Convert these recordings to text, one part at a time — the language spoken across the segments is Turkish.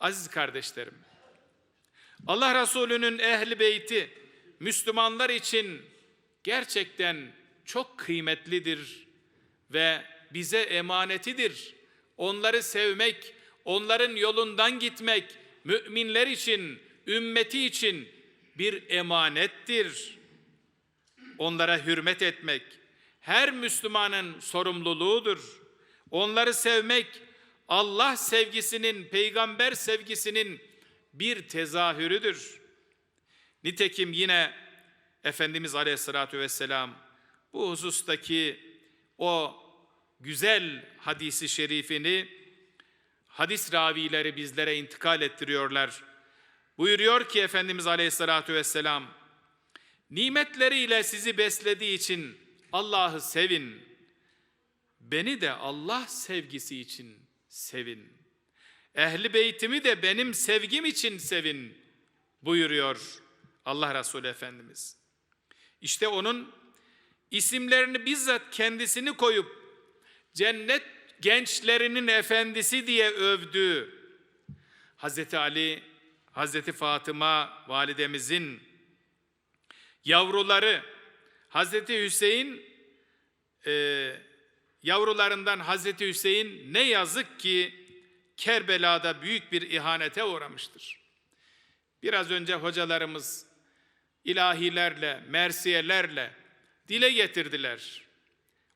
Aziz kardeşlerim, Allah Resulü'nün ehli beyti Müslümanlar için gerçekten çok kıymetlidir ve bize emanetidir. Onları sevmek, onların yolundan gitmek müminler için, ümmeti için bir emanettir. Onlara hürmet etmek her Müslümanın sorumluluğudur. Onları sevmek Allah sevgisinin, peygamber sevgisinin bir tezahürüdür. Nitekim yine Efendimiz Aleyhisselatü Vesselam bu husustaki o güzel hadisi şerifini hadis ravileri bizlere intikal ettiriyorlar. Buyuruyor ki Efendimiz Aleyhisselatü Vesselam, nimetleriyle sizi beslediği için Allah'ı sevin. Beni de Allah sevgisi için sevin. Ehli beytimi de benim sevgim için sevin buyuruyor Allah Resulü Efendimiz. İşte onun isimlerini bizzat kendisini koyup cennet gençlerinin efendisi diye övdüğü Hazreti Ali, Hazreti Fatıma validemizin yavruları Hazreti Hüseyin e, yavrularından Hazreti Hüseyin ne yazık ki Kerbela'da büyük bir ihanete uğramıştır. Biraz önce hocalarımız ilahilerle, mersiyelerle dile getirdiler.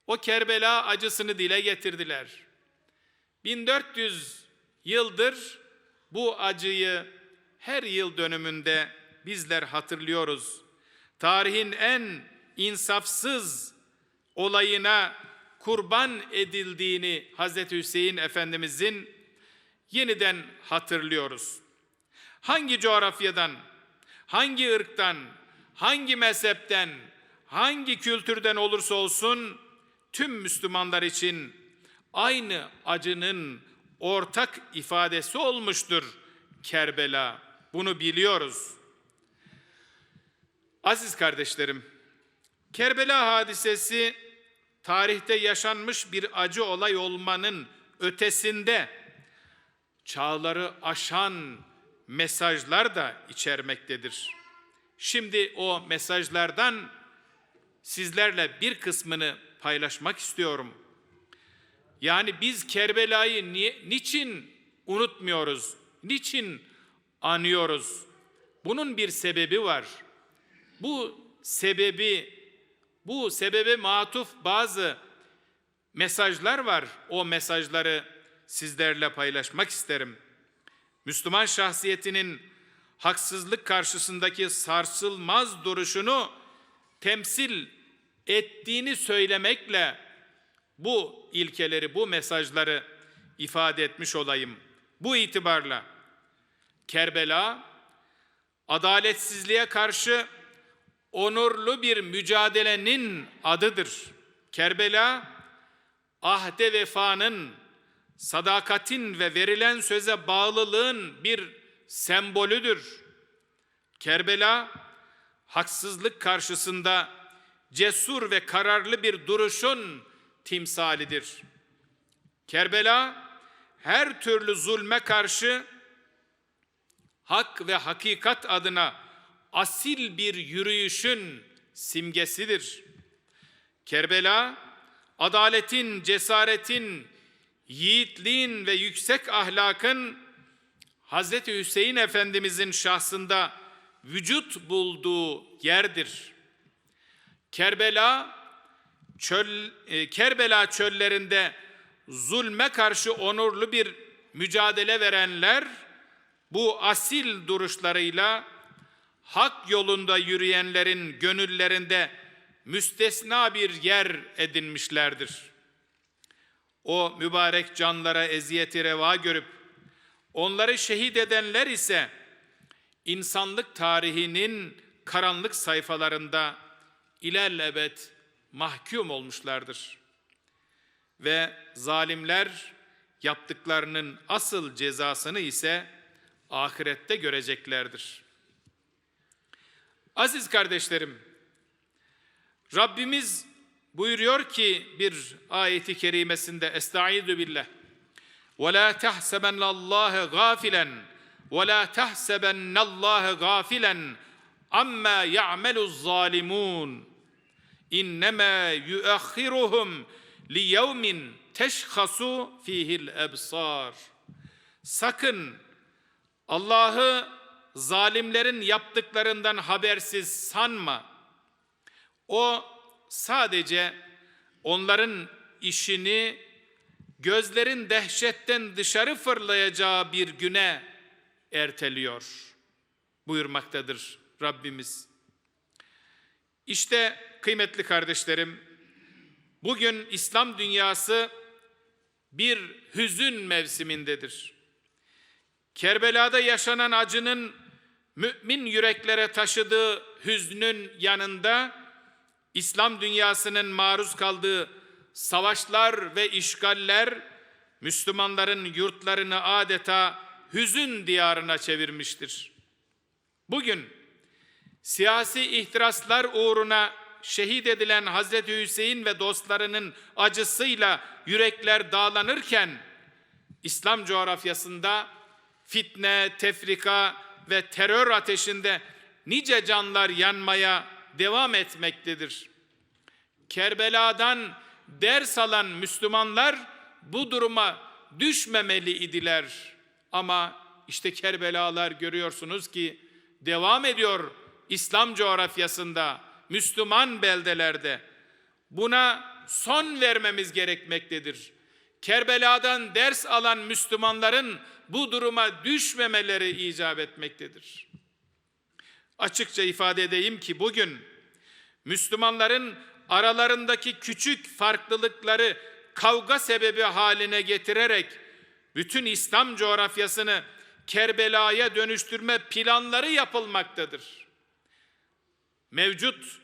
O Kerbela acısını dile getirdiler. 1400 yıldır bu acıyı her yıl dönümünde bizler hatırlıyoruz. Tarihin en insafsız olayına kurban edildiğini Hazreti Hüseyin Efendimizin yeniden hatırlıyoruz. Hangi coğrafyadan, hangi ırktan, hangi mezhepten, hangi kültürden olursa olsun tüm Müslümanlar için aynı acının ortak ifadesi olmuştur Kerbela. Bunu biliyoruz. Aziz kardeşlerim, Kerbela hadisesi tarihte yaşanmış bir acı olay olmanın ötesinde çağları aşan mesajlar da içermektedir. Şimdi o mesajlardan sizlerle bir kısmını paylaşmak istiyorum. Yani biz Kerbela'yı ni niçin unutmuyoruz? Niçin anıyoruz? Bunun bir sebebi var. Bu sebebi bu sebebe matuf bazı mesajlar var. O mesajları sizlerle paylaşmak isterim. Müslüman şahsiyetinin haksızlık karşısındaki sarsılmaz duruşunu temsil ettiğini söylemekle bu ilkeleri, bu mesajları ifade etmiş olayım. Bu itibarla Kerbela adaletsizliğe karşı onurlu bir mücadelenin adıdır. Kerbela ahde vefanın, sadakatin ve verilen söze bağlılığın bir sembolüdür. Kerbela haksızlık karşısında cesur ve kararlı bir duruşun timsalidir. Kerbela her türlü zulme karşı hak ve hakikat adına asil bir yürüyüşün simgesidir. Kerbela adaletin, cesaretin, yiğitliğin ve yüksek ahlakın Hazreti Hüseyin Efendimizin şahsında vücut bulduğu yerdir. Kerbela çöl e, Kerbela çöllerinde zulme karşı onurlu bir mücadele verenler bu asil duruşlarıyla hak yolunda yürüyenlerin gönüllerinde müstesna bir yer edinmişlerdir. O mübarek canlara eziyeti reva görüp onları şehit edenler ise insanlık tarihinin karanlık sayfalarında ilellebet mahkum olmuşlardır. Ve zalimler yaptıklarının asıl cezasını ise ahirette göreceklerdir. Aziz kardeşlerim, Rabbimiz buyuruyor ki bir ayeti kerimesinde Estaizu billah. وَلَا تَحْسَبَنَّ اللّٰهَ غَافِلًا وَلَا تَحْسَبَنَّ اللّٰهَ غَافِلًا عَمَّا يَعْمَلُ الظَّالِمُونَ اِنَّمَا يُؤَخِّرُهُمْ لِيَوْمٍ تَشْخَصُ ف۪يهِ الْاَبْصَارِ Sakın Allah'ı zalimlerin yaptıklarından habersiz sanma. O sadece onların işini gözlerin dehşetten dışarı fırlayacağı bir güne erteliyor buyurmaktadır Rabbimiz. İşte kıymetli kardeşlerim, bugün İslam dünyası bir hüzün mevsimindedir. Kerbela'da yaşanan acının mümin yüreklere taşıdığı hüznün yanında İslam dünyasının maruz kaldığı savaşlar ve işgaller Müslümanların yurtlarını adeta hüzün diyarına çevirmiştir. Bugün siyasi ihtiraslar uğruna şehit edilen Hazreti Hüseyin ve dostlarının acısıyla yürekler dağlanırken İslam coğrafyasında fitne, tefrika ve terör ateşinde nice canlar yanmaya devam etmektedir. Kerbela'dan ders alan Müslümanlar bu duruma düşmemeli idiler. Ama işte Kerbelalar görüyorsunuz ki devam ediyor İslam coğrafyasında, Müslüman beldelerde. Buna son vermemiz gerekmektedir. Kerbela'dan ders alan Müslümanların bu duruma düşmemeleri icap etmektedir. Açıkça ifade edeyim ki bugün Müslümanların aralarındaki küçük farklılıkları kavga sebebi haline getirerek bütün İslam coğrafyasını Kerbela'ya dönüştürme planları yapılmaktadır. Mevcut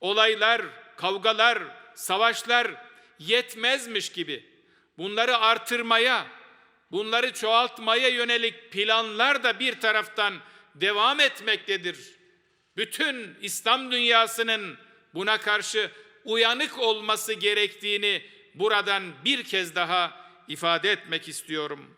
olaylar, kavgalar, savaşlar yetmezmiş gibi bunları artırmaya, bunları çoğaltmaya yönelik planlar da bir taraftan devam etmektedir. Bütün İslam dünyasının buna karşı uyanık olması gerektiğini buradan bir kez daha ifade etmek istiyorum.